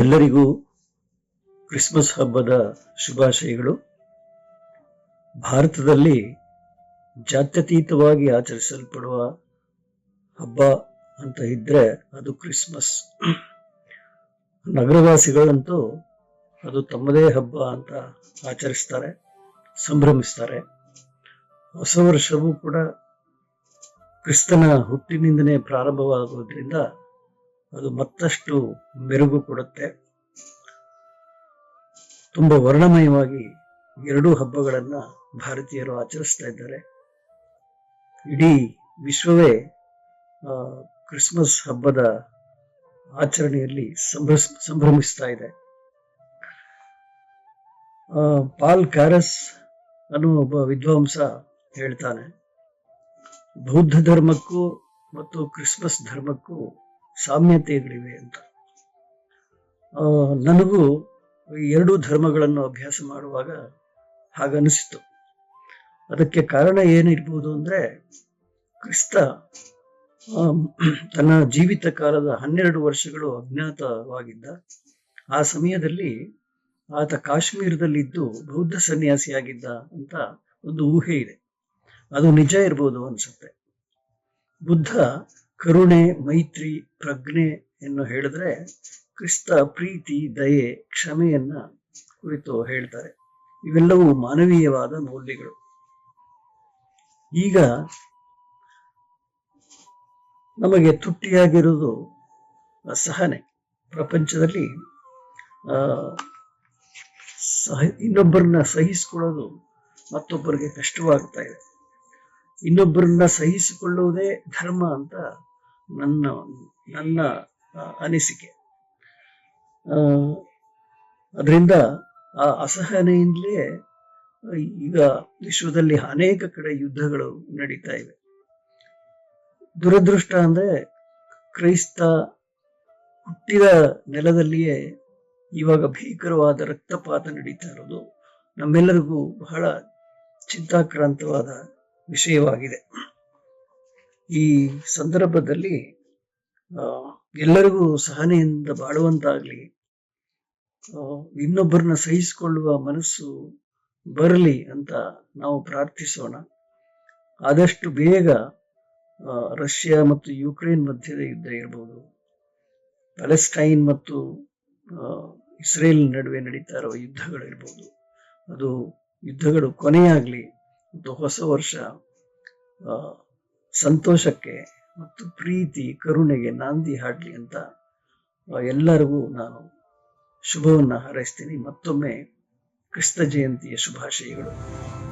ಎಲ್ಲರಿಗೂ ಕ್ರಿಸ್ಮಸ್ ಹಬ್ಬದ ಶುಭಾಶಯಗಳು. ಭಾರತದಲ್ಲಿ ಜಾತ್ಯತೀತವಾಗಿ ಆಚರಿಸಲ್ಪಡುವ ಹಬ್ಬ ಅಂತ ಇದ್ರೆ ಅದು ಕ್ರಿಸ್ಮಸ್. ನಗರವಾಸಿಗಳಂತೂ ಅದು ತಮ್ಮದೇ ಹಬ್ಬ ಅಂತ ಆಚರಿಸ್ತಾರೆ, ಸಂಭ್ರಮಿಸ್ತಾರೆ. ಹೊಸ ವರ್ಷವೂ ಕೂಡ ಕ್ರಿಸ್ತನ ಹುಟ್ಟಿನಿಂದನೇ ಪ್ರಾರಂಭವಾಗುವುದರಿಂದ ಅದು ಮತ್ತಷ್ಟು ಮೆರುಗು ಕೊಡುತ್ತೆ. ತುಂಬಾ ವರ್ಣಮಯವಾಗಿ ಎರಡೂ ಹಬ್ಬಗಳನ್ನ ಭಾರತೀಯರು ಆಚರಿಸ್ತಾ ಇದ್ದಾರೆ. ಇಡೀ ವಿಶ್ವವೇ ಕ್ರಿಸ್ಮಸ್ ಹಬ್ಬದ ಆಚರಣೆಯಲ್ಲಿ ಸಂಭ್ರಸ್, ಸಂಭ್ರಮಿಸ್ತಾ ಇದೆ. ಪಾಲ್ ಕ್ಯಾರಸ್ ಅನ್ನುವ ಒಬ್ಬ ವಿದ್ವಾಂಸ ಹೇಳ್ತಾನೆ, ಬೌದ್ಧ ಧರ್ಮಕ್ಕೂ ಮತ್ತು ಕ್ರಿಸ್ಮಸ್ ಧರ್ಮಕ್ಕೂ ಸಾಮ್ಯತೆಗಳಿವೆ ಅಂತ. ನನಗೂ ಎರಡೂ ಧರ್ಮಗಳನ್ನು ಅಭ್ಯಾಸ ಮಾಡುವಾಗ ಹಾಗನಿಸಿತು ಅದಕ್ಕೆ ಕಾರಣ ಏನಿರ್ಬೋದು ಅಂದ್ರೆ ಕ್ರಿಸ್ತ ತನ್ನ ಜೀವಿತ ಕಾಲದ ಹನ್ನೆರಡು ವರ್ಷಗಳು ಅಜ್ಞಾತವಾಗಿದ್ದ ಆ ಸಮಯದಲ್ಲಿ ಆತ ಕಾಶ್ಮೀರದಲ್ಲಿದ್ದು ಬೌದ್ಧ ಸನ್ಯಾಸಿಯಾಗಿದ್ದ ಅಂತ ಒಂದು ಊಹೆ ಇದೆ. ಅದು ನಿಜ ಇರ್ಬೋದು ಅನ್ಸುತ್ತೆ. ಬುದ್ಧ ಕರುಣೆ, ಮೈತ್ರಿ, ಪ್ರಜ್ಞೆ ಎನ್ನು ಹೇಳಿದ್ರೆ ಕ್ರಿಸ್ತ ಪ್ರೀತಿ, ದಯೆ, ಕ್ಷಮೆಯನ್ನ ಕುರಿತು ಹೇಳ್ತಾರೆ. ಇವೆಲ್ಲವೂ ಮಾನವೀಯವಾದ ಮೌಲ್ಯಗಳು. ಈಗ ನಮಗೆ ತುಟ್ಟಿಯಾಗಿರುವುದು ಸಹನೆ ಪ್ರಪಂಚದಲ್ಲಿ ಸಹ, ಇನ್ನೊಬ್ಬರನ್ನ ಸಹಿಸಿಕೊಳ್ಳೋದು ಮತ್ತೊಬ್ಬರಿಗೆ ಕಷ್ಟವಾಗ್ತಾ ಇದೆ. ಇನ್ನೊಬ್ಬರನ್ನ ಸಹಿಸಿಕೊಳ್ಳುವುದೇ ಧರ್ಮ ಅಂತ ನನ್ನ ನನ್ನ ಅನಿಸಿಕೆ. ಅದರಿಂದ ಆ ಅಸಹನೆಯಿಂದಲೇ ಈಗ ವಿಶ್ವದಲ್ಲಿ ಅನೇಕ ಕಡೆ ಯುದ್ಧಗಳು ನಡೀತಾ ಇವೆ. ದುರದೃಷ್ಟ ಅಂದ್ರೆ ಕ್ರೈಸ್ತ ಹುಟ್ಟಿದ ನೆಲದಲ್ಲಿಯೇ ಇವಾಗ ಭೀಕರವಾದ ರಕ್ತಪಾತ ನಡೀತಾ ಇರೋದು ನಮ್ಮೆಲ್ಲರಿಗೂ ಬಹಳ ಚಿಂತಾಕ್ರಾಂತವಾದ ವಿಷಯವಾಗಿದೆ. ಈ ಸಂದರ್ಭದಲ್ಲಿ ಎಲ್ಲರಿಗೂ ಸಹನೆಯಿಂದ ಬಾಳುವಂತಾಗ್ಲಿ ಇನ್ನೊಬ್ಬರನ್ನ ಸಹಿಸಿಕೊಳ್ಳುವ ಮನಸ್ಸು ಬರಲಿ ಅಂತ ನಾವು ಪ್ರಾರ್ಥಿಸೋಣ. ಆದಷ್ಟು ಬೇಗ ರಷ್ಯಾ ಮತ್ತು ಯುಕ್ರೇನ್ ಮಧ್ಯದ ಯುದ್ಧ ಇರಬಹುದು ಪ್ಯಾಲೆಸ್ಟೈನ್ ಮತ್ತು ಇಸ್ರೇಲ್ ನಡುವೆ ನಡೀತಾ ಇರುವ ಯುದ್ಧಗಳಿರ್ಬೋದು ಅದು ಯುದ್ಧಗಳು ಕೊನೆಯಾಗ್ಲಿ ಮತ್ತು ಹೊಸ ವರ್ಷ ಸಂತೋಷಕ್ಕೆ ಮತ್ತು ಪ್ರೀತಿ, ಕರುಣೆಗೆ ನಾಂದಿ ಹಾಡ್ಲಿ ಅಂತ ಎಲ್ಲರಿಗೂ ನಾನು ಶುಭವನ್ನ ಹಾರೈಸ್ತೀನಿ. ಮತ್ತೊಮ್ಮೆ ಕ್ರಿಸ್ತ ಜಯಂತಿಯ ಶುಭಾಶಯಗಳು.